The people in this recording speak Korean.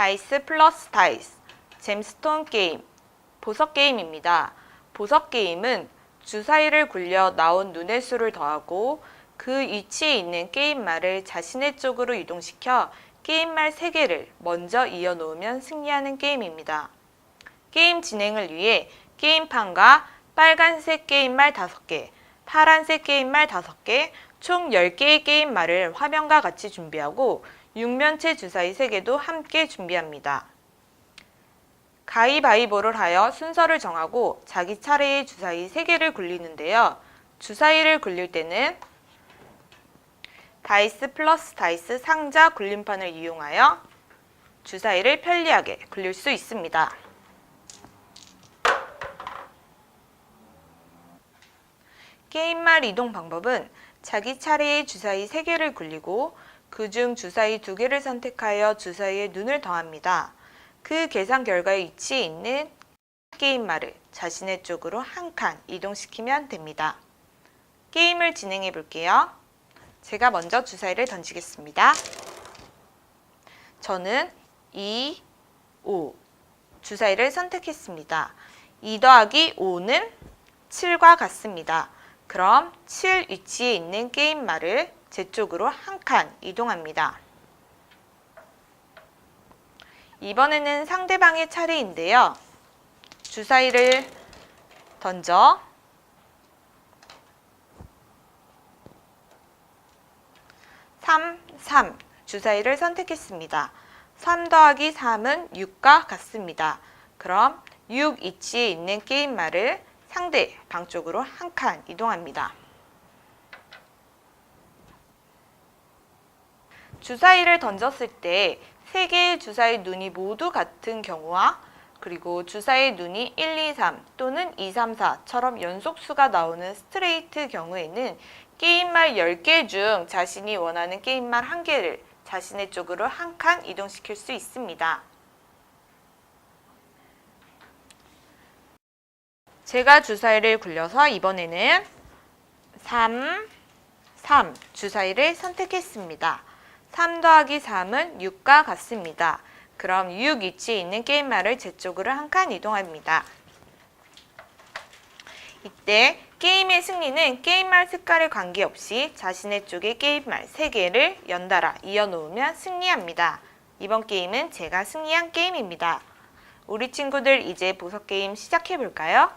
다이스 플러스 다이스, 잼스톤 게임, 보석 게임입니다. 보석 게임은 주사위를 굴려 나온 눈의 수를 더하고 그 위치에 있는 게임말을 자신의 쪽으로 이동시켜 게임말 3개를 먼저 이어놓으면 승리하는 게임입니다. 게임 진행을 위해 게임판과 빨간색 게임말 5개, 파란색 게임말 5개, 총 10개의 게임말을 화면과 같이 준비하고 육면체 주사위 3개도 함께 준비합니다. 가위바위보를 하여 순서를 정하고 자기 차례의 주사위 3개를 굴리는데요. 주사위를 굴릴 때는 다이스 플러스 다이스 상자 굴림판을 이용하여 주사위를 편리하게 굴릴 수 있습니다. 게임말 이동 방법은 자기 차례의 주사위 3개를 굴리고 그중 주사위 2개를 선택하여 주사위에 눈을 더합니다. 그 계산 결과의 위치에 있는 게임말을 자신의 쪽으로 한 칸 이동시키면 됩니다. 게임을 진행해 볼게요. 제가 먼저 주사위를 던지겠습니다. 저는 2, 5 주사위를 선택했습니다. 2 더하기 5는 7과 같습니다. 그럼 7 위치에 있는 게임말을 제 쪽으로 한 칸 이동합니다. 이번에는 상대방의 차례인데요. 주사위를 던져 3, 3 주사위를 선택했습니다. 3 더하기 3은 6과 같습니다. 그럼 6 위치에 있는 게임말을 상대 방 쪽으로 한 칸 이동합니다. 주사위를 던졌을 때 세 개의 주사위 눈이 모두 같은 경우와 그리고 주사위 눈이 1, 2, 3 또는 2, 3, 4처럼 연속수가 나오는 스트레이트 경우에는 게임말 10개 중 자신이 원하는 게임말 1개를 자신의 쪽으로 한 칸 이동시킬 수 있습니다. 제가 주사위를 굴려서 이번에는 3, 3 주사위를 선택했습니다. 3 더하기 3은 6과 같습니다. 그럼 6 위치에 있는 게임말을 제 쪽으로 한 칸 이동합니다. 이때 게임의 승리는 게임말 색깔에 관계없이 자신의 쪽에 게임말 3개를 연달아 이어놓으면 승리합니다. 이번 게임은 제가 승리한 게임입니다. 우리 친구들 이제 보석 게임 시작해 볼까요?